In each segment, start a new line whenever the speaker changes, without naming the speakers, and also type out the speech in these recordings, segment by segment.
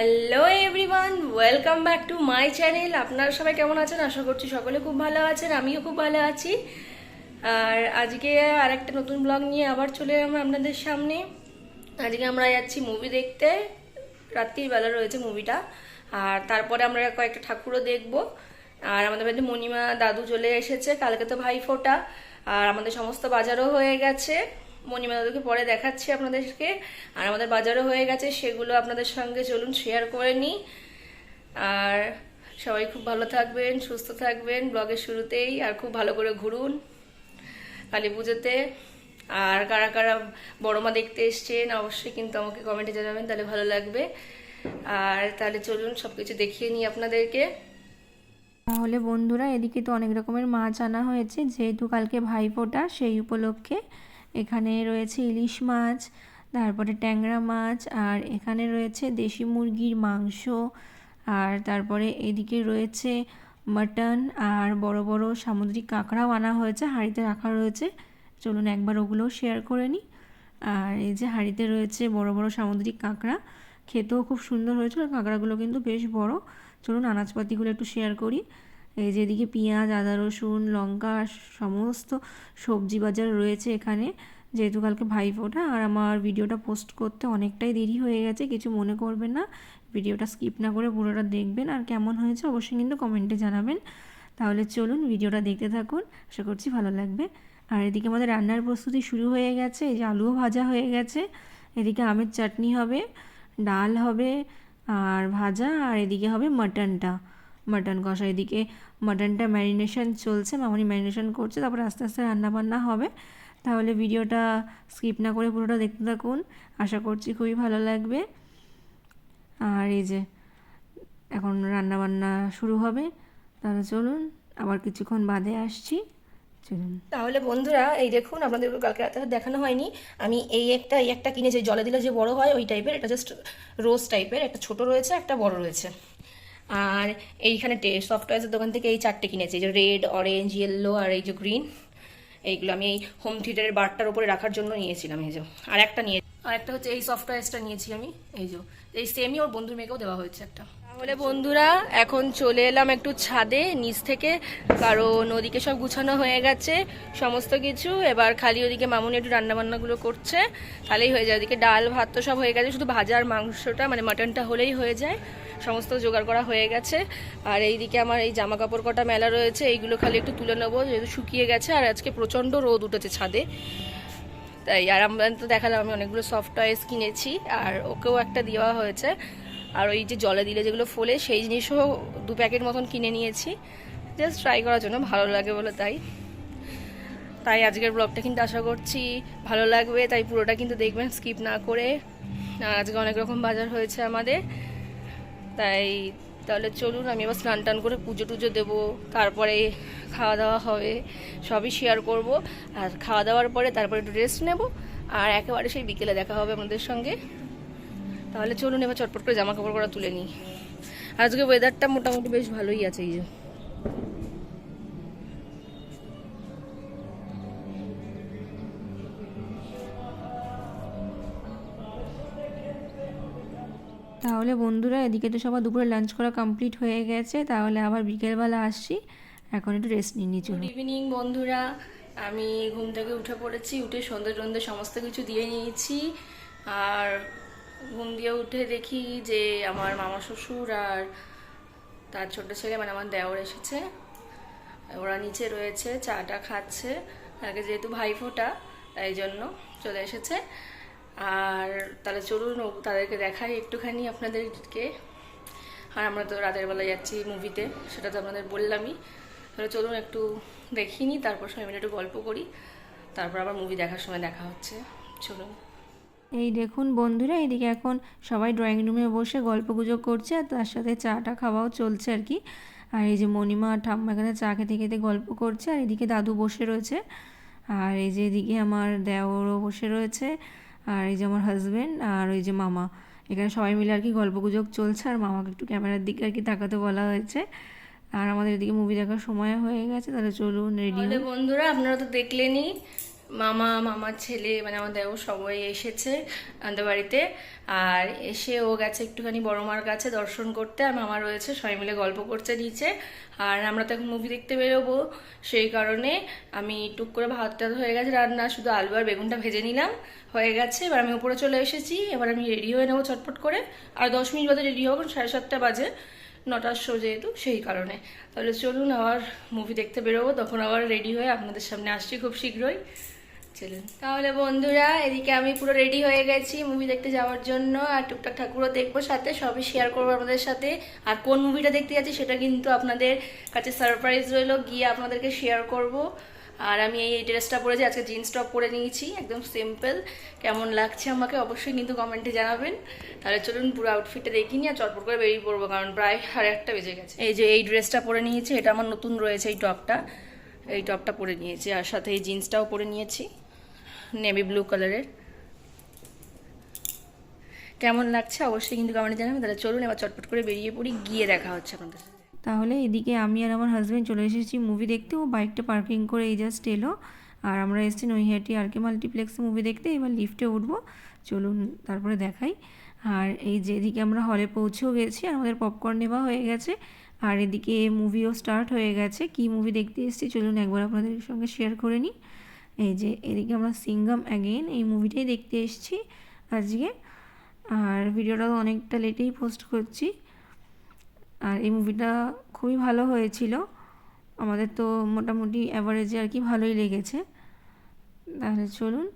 Hello everyone welcome back to my channel আপনারা সবাই কেমন আছেন? আশা করছি সকলে খুব ভালো আছেন, আমিও খুব ভালো আছি। আর আজকে আর একটা নতুন ব্লগ নিয়ে আবার চলে এলাম আপনাদের সামনে। আজকে আমরা যাচ্ছি মুভি দেখতে। রাত্রির বেলা রয়েছে মুভিটা আর তারপরে আমরা কয়েকটা ঠাকুরও দেখব। আর আমাদের বাড়িতে মণিমা দাদু চলে এসেছে, কালকে তো ভাই ফোটা। আর আমাদের সমস্ত বাজারও হয়ে গেছে। মণিমা দাদুকে পরে দেখাচ্ছি আপনাদেরকে। আর আমাদের বাজারও হয়ে গেছে, সেগুলো আপনাদের সঙ্গে চলুন শেয়ার করে নিই। আর সবাই খুব ভালো থাকবেন, সুস্থ থাকবেন ব্লগের শুরুতেই, আর খুব ভালো করে ঘুরুন কালী পুজোতে। আর কারা কারা বড় মা দেখতে এসছেন, অবশ্যই কিন্তু আমাকে কমেন্টে জানাবেন, তাহলে ভালো লাগবে। আর তাহলে চলুন সব কিছু দেখিয়ে নিই আপনাদেরকে।
তাহলে বন্ধুরা, এদিকে তো অনেক রকমের মাছ আনা হয়েছে, যেহেতু কালকে ভাইফোঁটা, সেই উপলক্ষে এখানে রয়েছে ইলিশ মাছ, তারপরে ট্যাংরা মাছ, আর এখানে রয়েছে দেশি মুরগির মাংস, আর তারপরে এদিকে রয়েছে মাটন, আর বড় বড় সামুদ্রিক কাঁকড়াও আনা হয়েছে, হাঁড়িতে রাখা রয়েছে। চলুন একবার ওগুলোও শেয়ার করে নিই আর এই যে হাঁড়িতে রয়েছে বড় বড় সামুদ্রিক কাঁকড়া, খেতেও খুব সুন্দর হয়েছিল, কাঁকড়াগুলো কিন্তু বেশ বড়। চলুন আনাজপাতিগুলো একটু শেয়ার করি। এই যে এদিকে পেঁয়াজ, আদা, রসুন, লঙ্কা সমস্ত সবজি বাজার রয়েছে এখানে। যেহেতু কালকে ভাইফোঁটা, আর আমার ভিডিওটা পোস্ট করতে অনেকটাই দেরি হয়ে গেছে, কিছু মনে করবেন না। ভিডিওটা স্কিপ না করে পুরোটা দেখবেন, আর কেমন হয়েছে অবশ্যই কিন্তু কমেন্টে জানাবেন। তাহলে চলুন ভিডিওটা দেখতে থাকুন, আশা করছি ভালো লাগবে। আর এদিকে আমাদের রান্নার প্রস্তুতি শুরু হয়ে গেছে, এই যে আলুও ভাজা হয়ে গেছে। এদিকে আমের চাটনি হবে, ডাল হবে, আর ভাজা, আর এদিকে হবে মাটনটা। মাটন কষা এদিকে মাটনটা ম্যারিনেশন চলছে, মামনি ম্যারিনেশন করছে, তারপরে আস্তে আস্তে রান্নাবান্না হবে। তাহলে ভিডিওটা স্কিপ না করে পুরোটা দেখতে থাকুন, আশা করছি খুবই ভালো লাগবে। আর এই যে এখন রান্নাবান্না শুরু হবে, তাহলে চলুন আবার কিছুক্ষণ বাদে আসছি
তাহলে বন্ধুরা, এই দেখুন আপনাদেরকে কালকে রাতে দেখানো হয়নি। আমি এই একটা এই একটা কিনেছি, জলে দিলে যে বড় হয় ওই টাইপের এটা জাস্ট রোজ টাইপের একটা ছোট রয়েছে, একটা বড় রয়েছে। আর এইখানে সফটওয়্যার্সের দোকান থেকে এই চারটে কিনেছি, এই যে রেড অরেঞ্জ ইয়েলো আর এই যে গ্রিন এইগুলো আমি এই হোম থিয়েটারের বারটার উপরে রাখার জন্য নিয়েছিলাম, এই যে। আর একটা নিয়ে আর একটা হচ্ছে এই সফটওয়্যারটা নিয়েছি আমি। এই যে, এই সেমই ওর বন্ধুর মেয়েকেও দেওয়া হয়েছে একটা। তাহলে বন্ধুরা, এখন চলে এলাম একটু ছাদে, নিচ থেকে, কারণ ওদিকে সব গুছানো হয়ে গেছে, সমস্ত কিছু। এবার খালি ওদিকে মামুনি একটু রান্নাবান্নাগুলো করছে, তাহলেই হয়ে যায়। ওদিকে ডাল, ভাত তো সব হয়ে গেছে, শুধু ভাজার মাংসটা মানে মাটনটা হলেই হয়ে যায়। সমস্ত জোগাড় করা হয়ে গেছে। আর এইদিকে আমার এই জামা কাপড় কটা মেলা রয়েছে, এইগুলো খালি একটু তুলে নেব, যেহেতু শুকিয়ে গেছে, আর আজকে প্রচণ্ড রোদ উঠেছে ছাদে। তাই, আর আমরা তো দেখালাম, আমি অনেকগুলো সফট টয়েস কিনেছি, আর ওকেও একটা দেওয়া হয়েছে। আর ওই যে জলে দিলে যেগুলো ফোলে, সেই জিনিসও দু প্যাকেট মতন কিনে নিয়েছি। জাস্ট ট্রাই করার জন্য, ভালো লাগে বলে তাই। তাই আজকের ব্লগটা কিন্তু আশা করছি ভালো লাগবে, তাই পুরোটা কিন্তু দেখবেন স্কিপ না করে। আজকে অনেক রকম বাজার হয়েছে আমাদের। তাই তাহলে চলুন, আমি আবার স্নান টান করে পুজো টুজো দেবো, তারপরে খাওয়া দাওয়া হবে, সবই শেয়ার করব। আর খাওয়া দাওয়ার পরে তারপরে একটু রেস্ট নেব, আর একেবারে সেই বিকেলে দেখা হবে আমাদের সঙ্গে। তাহলে চলুন, এবার চটপট করে জামা কাপড় করা তুলে নিই। আজকে ওয়েদারটা মোটামুটি বেশ ভালোই আছে এই যে।
তাহলে বন্ধুরা, এদিকে তো সবার দুপুরে লাঞ্চ করা কমপ্লিট হয়ে গেছে। তাহলে আবার বিকেলবেলা আসছি। এখন একটু রেস্ট নিয়ে নিই
গুড ইভিনিং বন্ধুরা, আমি ঘুম থেকে উঠে পড়েছি, উঠে সন্ধ্যে টন্ধে সমস্ত কিছু দিয়ে নিয়েছি। আর ঘুম দিয়ে উঠে দেখি যে আমার মামা শ্বশুর আর তার ছোট ছেলে মানে আমার দেওর এসেছে। ওরা নিচে রয়েছে, চাটা খাচ্ছে। আগে যেহেতু ভাইফোঁটা, তাই জন্য চলে এসেছে। আর তাহলে চলুন তাদেরকে দেখাই একটুখানি আপনাদেরকে। আর আমরা তো রাতের বেলা যাচ্ছি মুভিতে সেটা তো আপনাদের বললামই। তাহলে চলুন একটু দেখিনি তারপর সবাই মিলে একটু গল্প করি। তারপর আবার মুভি দেখার সময় দেখা হচ্ছে। চলুন।
এই দেখুন বন্ধুরা, এদিকে এখন সবাই ড্রয়িং রুমে বসে গল্প গুজব করছে, আর তার সাথে চাটা খাওয়াও চলছে আর কি। আর এই যে মণিমা আর ঠাম্মা এখানে চা খেতে খেতে গল্প করছে, আর এদিকে দাদু বসে রয়েছে। আর এই যে এদিকে আমার দেওরও বসে রয়েছে। আর এই যে আমার হাজব্যান্ড আর ওই যে মামা। এখানে সবাই মিলে আর কি গল্প গুজব চলছে আর মামাকে একটু ক্যামেরার দিকে আর কি তাকাতে বলা হয়েছে। আর আমাদের এদিকে মুভি দেখার সময় হয়ে গেছে তাহলে চলুন রেডি
বন্ধুরা আপনারা তো দেখলেনই। মামা, মামার ছেলে মানে আমার দেও সবাই এসেছে আমাদের বাড়িতে। আর এসে ও গেছে একটুখানি বড় মার কাছে দর্শন করতে, আর মামা রয়েছে, সবাই মিলে গল্প করছে নিচে। আর আমরা তো এখন মুভি দেখতে বেরোবো, সেই কারণে আমি টুক করে ভাত টাত হয়ে গেছে, রান্না, শুধু আলু আর বেগুনটা ভেজে নিলাম, হয়ে গেছে। এবার আমি উপরে চলে এসেছি, এবার আমি রেডি হয়ে নেব চটপট করে। আর দশ মিনিট বাদে রেডি হব সাড়ে সাতটা বাজে, নটার শো যেহেতু, সেই কারণে। তাহলে চলুন আবার মুভি দেখতে বেরোবো, তখন আবার রেডি হয়ে আপনাদের সামনে আসছি খুব শীঘ্রই। চলুন। তাহলে বন্ধুরা, এদিকে আমি পুরো রেডি হয়ে গেছি মুভি দেখতে যাওয়ার জন্য, আর টুকটাক ঠাকুরও দেখব সাথে, সবই শেয়ার করব আপনাদের সাথে। আর কোন মুভিটা দেখতে যাচ্ছি সেটা কিন্তু আপনাদের কাছে সারপ্রাইজ রইল, গিয়ে আপনাদেরকে শেয়ার করব। আর আমি এই ড্রেসটা পরেছি আজকে জিন্স টপ পরে নিয়েছি, একদম সিম্পল কেমন লাগছে আমাকে অবশ্যই কিন্তু কমেন্টে জানাবেন। তাহলে চলুন পুরো আউটফিটটা দেখিনি আর চটপট করে বেরিয়ে পড়ব, কারণ প্রায় সাড়ে একটা বেজে গেছে। এই যে এই ড্রেসটা পরে নিয়েছি, এটা আমার নতুন রয়েছে এই টপটা এই টপটা পরে নিয়েছি, আর সাথে এই জিন্সটাও পরে নিয়েছি। নেভি ব্লু কালারের। কেমন লাগছে অবশ্যই কিন্তু কমেন্টে জানাবেন। তাহলে চলুন এবার চটপট করে বেরিয়ে পড়ি, গিয়ে দেখা হচ্ছে আপনাদের
তাহলে এদিকে আমি আর আমার হাজব্যান্ড চলে এসেছি মুভি দেখতে। ও বাইকটা পার্কিং করে এই জাস্ট এলো। আর আমরা এসেছি নৈহাটি আর কে মাল্টিপ্লেক্সে মুভি দেখতে। এবার লিফটে উঠবো। চলুন তারপরে দেখাই। আর এই যে এদিকে আমরা হলে পৌঁছেও গেছি। আর আমাদের পপকর্ন নেওয়া হয়ে গেছে। আর এদিকে মুভিও স্টার্ট হয়ে গেছে। কি মুভি দেখতে এসেছি চলুন একবার আপনাদের সঙ্গে শেয়ার করে নিই। এই যে এদিকে আমরা সিঙ্গাম অ্যাগেন এই মুভিটাই দেখতে এসেছি আজকে। আর ভিডিওটা অনেকটা লেটেই পোস্ট করছি। আর এই মুভিটা খুবই ভালো হয়েছিল। আমাদের তো মোটামুটি অ্যাভারেজে আর কি ভালোই লেগেছে। তাহলে চলুন,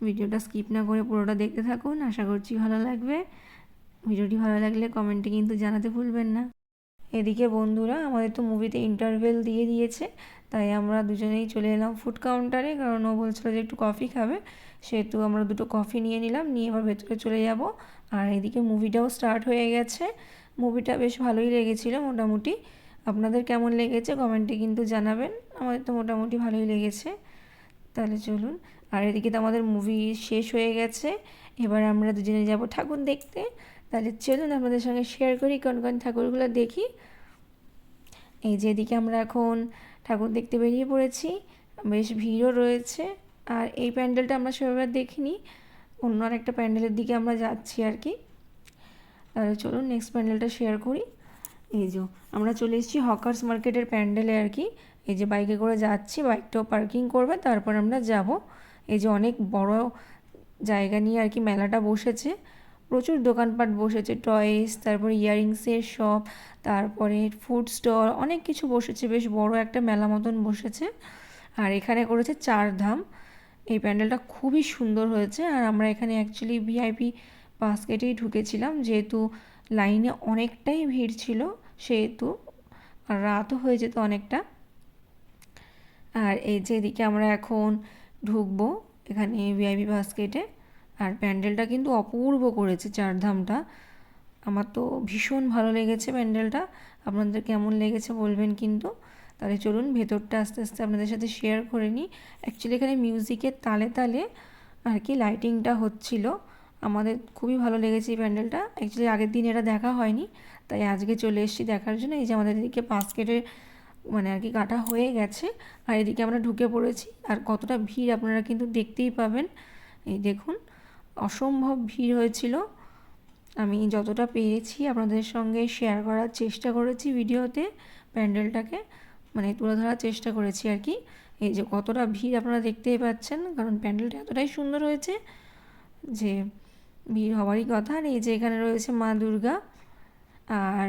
ভিডিওটা স্কিপ না করে পুরোটা দেখতে থাকুন। আশা করছি ভালো লাগবে। ভিডিওটি ভালো লাগলে কমেন্টে কিন্তু জানাতে ভুলবেন না। এদিকে বন্ধুরা, আমাদের তো মুভিতে ইন্টারভেল দিয়ে দিয়েছে। তাই আমরা দুজনেই চলে এলাম ফুড কাউন্টারে কারণ ও বলছিল যে একটু কফি খাবে। সেহেতু আমরা দুটো কফি নিয়ে নিলাম, নিয়ে এবার ভেতরে চলে যাব। আর এদিকে মুভিটাও স্টার্ট হয়ে গেছে। মুভিটা বেশ ভালোই লেগেছিল মোটামুটি। আপনাদের কেমন লেগেছে কমেন্টে কিন্তু জানাবেন। আমাদের তো মোটামুটি ভালোই লেগেছে। তাহলে চলুন। আর এদিকে তো আমাদের মুভি শেষ হয়ে গেছে। এবার আমরা দুজনে যাব ঠাকুর দেখতে। তাহলে চলুন আপনাদের সঙ্গে শেয়ার করি, কোন কোন ঠাকুরগুলো দেখি। এই যে এদিকে আমরা এখন ঠাকুর দেখতে বেরিয়ে পড়েছি। বেশ ভিড়ও রয়েছে। আর এই প্যান্ডেলটা আমরা সেভাবে দেখিনি। অন্য আর একটা প্যান্ডেলের দিকে আমরা যাচ্ছি আর কি। তাহলে চলুন নেক্সট প্যান্ডেলটা শেয়ার করি। এই যে, আমরা চলে এসেছি হকার্স মার্কেটের প্যান্ডেলে আর কি। এই যে বাইকে করে যাচ্ছি বাইকটাও পার্কিং করবে, তারপর আমরা যাব। এই যে অনেক বড় জায়গা নিয়ে আর কি মেলাটা বসেছে। প্রচুর দোকানপাট বসেছে টয়েস তারপরে ইয়ারিংসের শপ তারপরে ফুড স্টল অনেক কিছু বসেছে, বেশ বড় একটা মেলা মতন বসেছে। আর এখানে করেছে চার ধাম। এই প্যান্ডেলটা খুবই সুন্দর হয়েছে আর আমরা এখানে অ্যাকচুয়ালি ভিআইপি বাস্কেটেই ঢুকেছিলাম, যেহেতু লাইনে অনেকটাই ভিড় ছিল, সেহেতু রাতও হয়ে যেত অনেকটা। আর এই যে এদিকে আমরা এখন ঢুকবো, এখানে ভিআইপি বাস্কেটে আর প্যান্ডেলটা কিন্তু অপূর্ব করেছে চারধামটা। আমার তো ভীষণ ভালো লেগেছে প্যান্ডেলটা। আপনাদের কেমন লেগেছে বলবেন কিন্তু। তাহলে চলুন ভেতরটা আস্তে আস্তে আপনাদের সাথে শেয়ার করে নিই। অ্যাকচুয়ালি এখানে মিউজিকের তালে তালে আর কি লাইটিংটা হচ্ছিল। আমাদের খুবই ভালো লেগেছে এই প্যান্ডেলটা। অ্যাকচুয়ালি আগের দিন এটা দেখা হয়নি। তাই আজকে চলে এসেছি দেখার জন্য। এই যে আমাদের এদিকে বাস্কেটে মানে আর কি কাটা হয়ে গেছে। আর এদিকে আমরা ঢুকে পড়েছি। আর কতটা ভিড় আপনারা কিন্তু দেখতেই পাবেন। এই দেখুন। অসম্ভব ভিড় হয়েছিল। আমি যতটা পেরেছি আপনাদের সঙ্গে শেয়ার করার চেষ্টা করেছি ভিডিওতে, প্যান্ডেলটাকে মানে তুলে ধরার চেষ্টা করেছি আর কি। এই যে কতটা ভিড় আপনারা দেখতেই পাচ্ছেন, কারণ প্যান্ডেলটা এতটাই সুন্দর হয়েছে যে ভিড় হওয়ারই কথা। আর এই যে এখানে রয়েছে মা দুর্গা, আর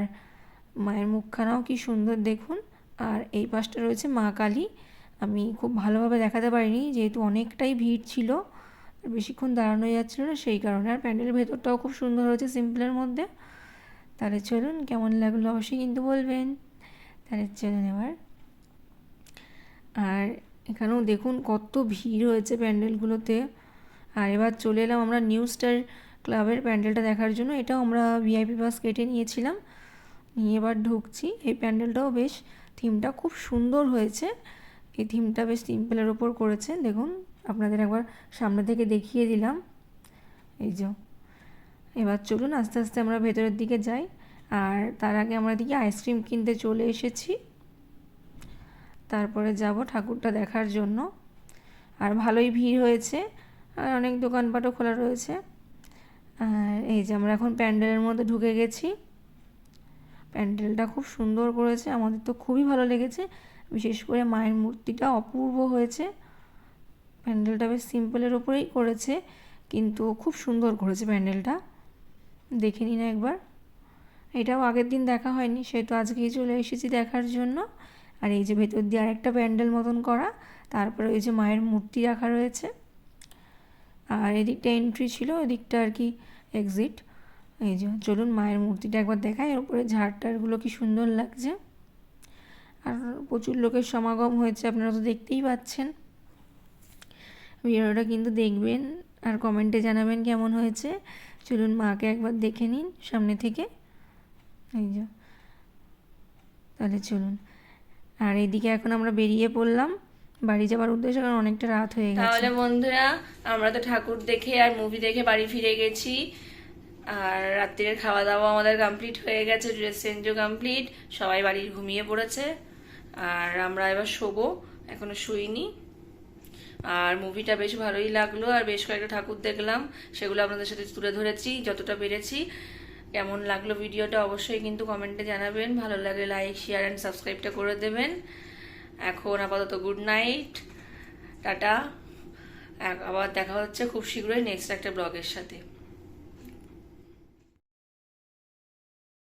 মায়ের মুখখানাও কি সুন্দর দেখুন। আর এই পাশটা রয়েছে মা কালী। আমি খুব ভালোভাবে দেখাতে পারিনি, যেহেতু অনেকটাই ভিড় ছিল। আর বেশিক্ষণ দাঁড়ানো যাচ্ছিল না, সেই কারণে। আর প্যান্ডেলের ভেতরটাও খুব সুন্দর হয়েছে সিম্পলের মধ্যে। তাহলে চলুন, কেমন লাগল অবশ্যই কিন্তু বলবেন। তাহলে চলুন এবার। আর এখানেও দেখুন কত ভিড় হয়েছে প্যান্ডেলগুলোতে। আর এবার চলে এলাম আমরা নিউ স্টার ক্লাবের প্যান্ডেলটা দেখার জন্য। এটাও আমরা ভিআইপি বাস কেটে নিয়েছিলাম। নিয়ে এবার ঢুকছি। এই প্যান্ডেলটাও বেশ, থিমটা খুব সুন্দর হয়েছে। এই থিমটা বেশ সিম্পলের ওপর করেছে। দেখুন আপনাদের একবার সামনে থেকে দেখিয়ে দিলাম। এই যে, এবার চলুন আস্তে আস্তে আমরা ভেতরের দিকে যাই। আর তার আগে আমরা দিকে আইসক্রিম কিনতে চলে এসেছি। তারপরে যাব ঠাকুরটা দেখার জন্য। আর ভালোই ভিড় হয়েছে। আর অনেক দোকানপাটও খোলা রয়েছে। আর এই যে আমরা এখন প্যান্ডেলের মধ্যে ঢুকে গেছি। প্যান্ডেলটা খুব সুন্দর করেছে। আমাদের তো খুবই ভালো লেগেছে। বিশেষ করে মায়ের মূর্তিটা অপূর্ব হয়েছে। প্যান্ডেলটা বেশ সিম্পলের ওপরেই করেছে, কিন্তু খুব সুন্দর করেছে প্যান্ডেলটা। দেখে নিন একবার। এটাও আগের দিন দেখা হয়নি, সেহেতু আজকেই চলে এসেছি দেখার জন্য। আর এই যে ভেতর দিয়ে আরেকটা প্যান্ডেল মতন করা, তারপরে ওই যে মায়ের মূর্তি রাখা রয়েছে। আর এদিকটা এন্ট্রি ছিল এদিকটা আর কি এক্সিট এই যে, চলুন মায়ের মূর্তিটা একবার দেখাই, এর উপরে ঝাড়টারগুলো কি সুন্দর লাগছে। আর প্রচুর লোকের সমাগম হয়েছে, আপনারা তো দেখতেই পাচ্ছেন। ভিডিওটা কিন্তু দেখবেন আর কমেন্টে জানাবেন কেমন হয়েছে। চলুন মাকে একবার দেখে নিন সামনে থেকে। এই যে। তাহলে চলুন। আর এইদিকে এখন আমরা বেরিয়ে পড়লাম। বাড়ি যাবার উদ্দেশ্যে কারণ অনেকটা রাত হয়ে গেছে।
তাহলে বন্ধুরা, আমরা তো ঠাকুর দেখে আর মুভি দেখে বাড়ি ফিরে গেছি। আর রাত্রির খাওয়া দাওয়া আমাদের কমপ্লিট হয়ে গেছে ড্রেস চেঞ্জও কমপ্লিট সবাই বাড়ির ঘুমিয়ে পড়েছে। আর আমরা এবার শোবো, এখনও শুইনি। আর মুভিটা বেশ ভালোই লাগল, আর বেশ কয়েকটা ঠাকুর দেখলাম, সেগুলো আপনাদের সাথে তুলে ধরেছি, যতটা পেরেছি। কেমন লাগল ভিডিওটা অবশ্যই কিন্তু কমেন্টে জানাবেন, ভালো লাগে লাইক শেয়ার অ্যান্ড সাবস্ক্রাইবটা করে দেবেন। এখন আপাতত গুড নাইট টাটা। আবার দেখা হচ্ছে খুব শীঘ্রই নেক্সট একটা ব্লগের সাথে।